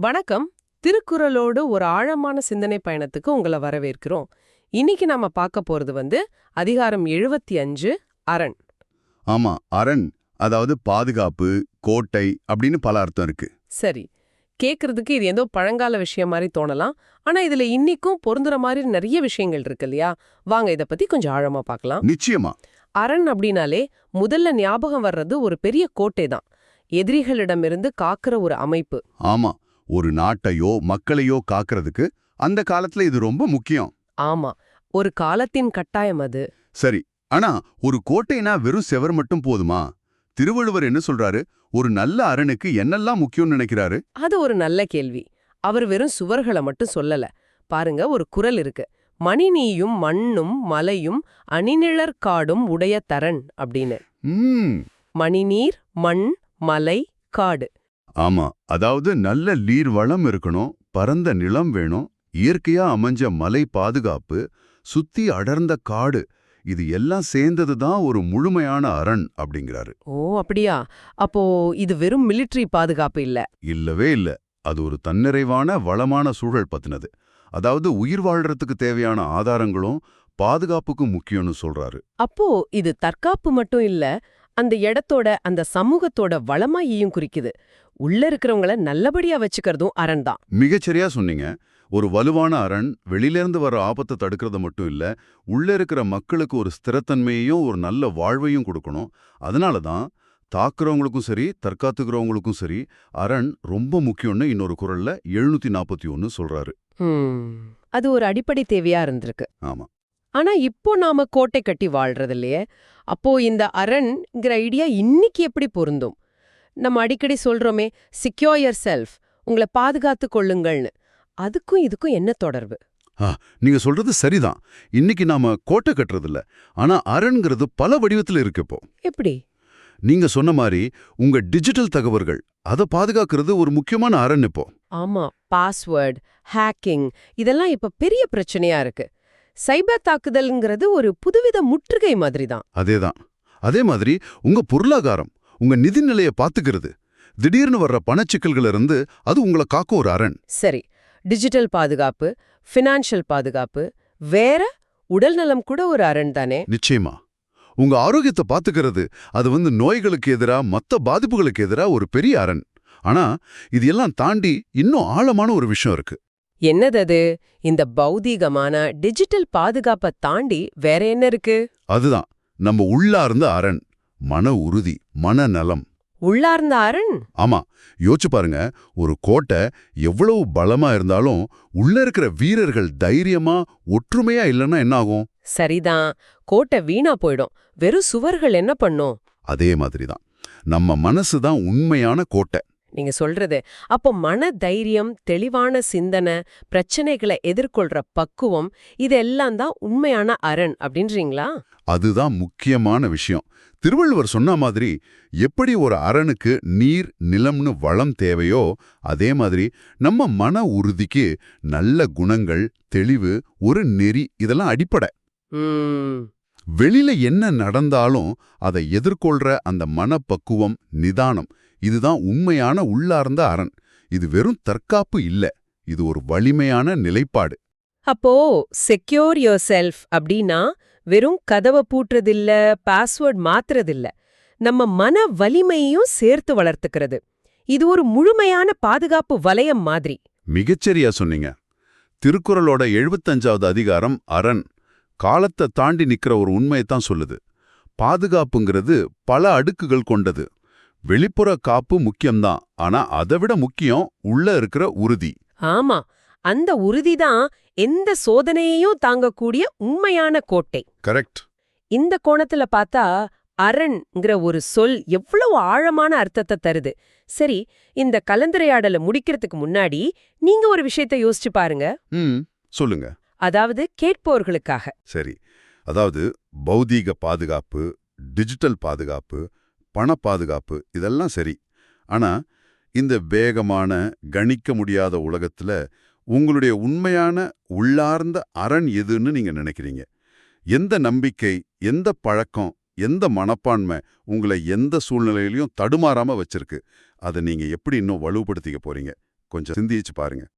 வணக்கம். திருக்குறளோடு ஒரு ஆழமான சிந்தனை பயணத்துக்கு உங்களை வரவேற்கிறோம். இன்னைக்கு நாம பார்க்க போறது வந்து அதிகாரம் எழுபத்தி அஞ்சு அரண். ஆமா அரண் அதாவது பாதுகாப்பு கோட்டை அப்படின்னு பல அர்த்தம் இருக்கு. சரி. கேக்குறதுக்கு இது ஏதோ பழங்கால விஷயம் மாதிரி தோணலாம். ஆனா இதுல இன்னிக்கும் பொருந்துற மாதிரி நிறைய விஷயங்கள் இருக்கு இல்லையா? வாங்க இத பத்தி கொஞ்சம் ஆழமா பார்க்கலாம். நிச்சயமா. அரண் அப்படின்னாலே முதல்ல ஞாபகம் வர்றது ஒரு பெரிய கோட்டை தான். எதிரிகளிடமிருந்து காக்கிற ஒரு அமைப்பு. ஆமா. ஒரு நாட்டையோ மக்களையோ காக்கிறதுக்கு அந்த காலத்துல இது ரொம்ப முக்கியம். ஆமா. ஒரு காலத்தின் கட்டாயம் அது. சரி. ஆனா ஒரு கோட்டைனா வெறும் செவர் மட்டும் போதுமா? திருவள்ளுவர் என்ன சொல்றாரு? ஒரு நல்ல அரணுக்கு என்னெல்லாம் முக்கியம்னு நினைக்கிறாரு? அது ஒரு நல்ல கேள்வி. அவர் வெறும் சுவர்களை மட்டும் சொல்லல. பாருங்க ஒரு குரல் இருக்கு. மணிநீயும் மண்ணும் மலையும் அணிநிழற்காடும் உடைய தரண் அப்படின்னு. மணிநீர் மண் மலை காடு. ஆமா அதாவது நல்ல நீர் வளம் இருக்கணும் பரந்த நிலம் வேணும் இயற்கையா அமைஞ்ச மலை பாதுகாப்பு சுத்தி அடர்ந்த காடு இது எல்லாம் சேர்ந்தது தான் ஒரு முழுமையான அரண் அப்படிங்கிறாரு. ஓ அப்படியா? அப்போ இது வெறும் மிலிட்டரி பாதுகாப்பு இல்ல. இல்லவே இல்ல. அது ஒரு தன்னிறைவான வளமான சூழல் பத்தினது. அதாவது உயிர் வாழ்றதுக்கு தேவையான ஆதாரங்களும் பாதுகாப்புக்கும் முக்கியம்னு சொல்றாரு. அப்போ இது தற்காப்பு மட்டும் இல்ல அந்த இடத்தோட அந்த சமூகத்தோட வளமாயையும் குறிக்குது. உள்ள இருக்கிறவங்கள நல்லபடியா வச்சுக்கிறதும் அரண் தான். மிகச்சரியா சொன்னீங்க. ஒரு வலுவான அரண் வெளியிலேருந்து வர ஆபத்தை தடுக்கிறது மட்டும் இல்ல உள்ள இருக்கிற மக்களுக்கு ஒரு ஸ்திரத்தன்மையையும் ஒரு நல்ல வாழ்வையும் கொடுக்கணும். அதனால தான் தாக்குறவங்களுக்கும் சரி தற்காத்துக்கிறவங்களுக்கும் சரி அரண் ரொம்ப முக்கியம்னு இன்னொரு குரல்ல எழுநூத்தி நாற்பத்தி ஒன்னு சொல்றாரு. அது ஒரு அடிப்படை தேவையா இருந்திருக்கு. ஆமா. ஆனா இப்போ நாம கோட்டை கட்டி வாழ்றது இல்லையே அப்போ இந்த அரண்ங்கிற ஐடியா இன்னைக்கு எப்படி பொருந்தும்? நம்ம அடிக்கடி சொல்றோமே சிக்யோர் யர் செல்ஃப் உங்களை பாதுகாத்து கொள்ளுங்கள்னு. அதுக்கும் இதுக்கும் என்ன தொடர்பு? நீங்க சொல்றது சரிதான். இன்னைக்கு நாம கோட்டை கட்டுறதில்ல. ஆனா அரண்ங்கிறது பல வடிவத்துல இருக்கு இப்போ. எப்படி? நீங்க சொன்ன மாதிரி உங்க டிஜிட்டல் தகவல்கள் அதை பாதுகாக்கிறது ஒரு முக்கியமான அரண் இப்போ. ஆமா பாஸ்வேர்ட் ஹேக்கிங் இதெல்லாம் இப்ப பெரிய பிரச்சனையா இருக்கு. சைபர் தாக்குதல்ங்கிறது ஒரு புதுவித முற்றுகை மாதிரி தான் அதேதான். அதே மாதிரி உங்க பொருளாதாரம் உங்க நிதிநிலையை பாத்துக்கிறது திடீர்னு வர்ற பணச்சிக்கல்கள் இருந்து அது உங்களை காக்கும் ஒரு அரண். சரி. டிஜிட்டல் பாதுகாப்பு ஃபினான்ஷியல் பாதுகாப்பு வேற உடல்நலம் கூட ஒரு அரண் தானே? நிச்சயமா. உங்க ஆரோக்கியத்தை பாத்துக்கிறது அது வந்து நோய்களுக்கு எதிரா மத்த பாதிப்புகளுக்கு எதிரா ஒரு பெரிய அரண். ஆனா இது எல்லாம் தாண்டி இன்னும் ஆழமான ஒரு விஷயம் இருக்கு. என்னது அது? இந்த பௌதீகமான டிஜிட்டல் பாதுகாப்பை தாண்டி வேற என்ன இருக்கு? அதுதான். நம்ம உள்ளார்ந்த அரண். மன உறுதி மனநலம் உள்ளார்ந்த அரண்? ஆமா. யோசிச்சு பாருங்க. ஒரு கோட்டை எவ்வளவு பலமா இருந்தாலும் உள்ள இருக்கிற வீரர்கள் தைரியமா ஒற்றுமையா இல்லைன்னா என்ன ஆகும்? சரிதான். கோட்டை வீணா போயிடும். வெறும் சுவர்கள் என்ன பண்ணும்? அதே மாதிரி தான் நம்ம மனசு தான் உண்மையான கோட்டை. நீங்க சொல்றது. அப்போ மன தைரியம் தெளிவான சிந்தனை பிரச்சனைகளை எதிர்கொள்ற பக்குவம் இதெல்லாம் தான் உண்மையான அரண் அப்படின்றீங்களா? அதுதான் முக்கியமான விஷயம். திருவள்ளுவர் சொன்ன மாதிரி எப்படி ஒரு அரணுக்கு நீர் நிலம்னு வளம் தேவையோ அதே மாதிரி நம்ம மன உறுதிக்கு நல்ல குணங்கள் தெளிவு ஒரு நெறி இதெல்லாம் அடிப்படை. வெளியில என்ன நடந்தாலும் அதை எதிர்கொள்ற அந்த மனப்பக்குவம் நிதானம் இதுதான் உண்மையான உள்ளார்ந்த அரண். இது வெறும் தற்காப்பு இல்ல. இது ஒரு வலிமையான நிலைப்பாடு. அப்போ செக்யூர் யோர் செல்ஃப் அப்படின்னா வெறும் கதவை பூட்டுறதில்ல பாஸ்வேர்ட் மாத்துறதில்ல. நம்ம மன வலிமையையும் சேர்த்து வளர்த்துக்கிறது. இது ஒரு முழுமையான பாதுகாப்பு வலயம் மாதிரி. மிகச்சரியா சொன்னீங்க. திருக்குறளோட எழுபத்தஞ்சாவது அதிகாரம் அரண். காலத்தை தாண்டி நிக்கிற ஒரு உண்மையைத்தான் சொல்லுது. பாதுகாப்புங்கிறது பல அடுக்குகள் கொண்டது. வெளிப்புற காப்பு முக்கியம்தான். ஆனா அதை விட முக்கியம் உள்ள இருக்கிற உறுதி. ஆமா. அந்த உறுதிதான் எந்த சோதனையையும் தாங்கக்கூடிய உண்மையான கோட்டை. கரெக்ட். இந்த கோணத்துல பார்த்தா அரண்ங்கிற ஒரு சொல் எவ்வளவு ஆழமான அர்த்தத்தை தருது. சரி இந்த கலந்துரையாடலை முடிக்கிறதுக்கு முன்னாடி நீங்க ஒரு விஷயத்த யோசிச்சு பாருங்க. சொல்லுங்க. அதாவது கேட்போர்களுக்காக. சரி. அதாவது பௌதீக பாதுகாப்பு டிஜிட்டல் பாதுகாப்பு பண பாதுகாப்பு இதெல்லாம் சரி. ஆனா இந்த வேகமான கணிக்க முடியாத உலகத்துல உங்களுடைய உண்மையான உள்ளார்ந்த அரண் எதுன்னு நீங்க நினைக்கிறீங்க. எந்த நம்பிக்கை எந்த பழக்கம் எந்த மனப்பான்மை உங்களை எந்த சூழ்நிலையிலையும் தடுமாறாம வச்சிருக்கு. அதை நீங்க எப்படி இன்னும் வலுப்படுத்திக்க போறீங்க? கொஞ்சம் சிந்திச்சு பாருங்க.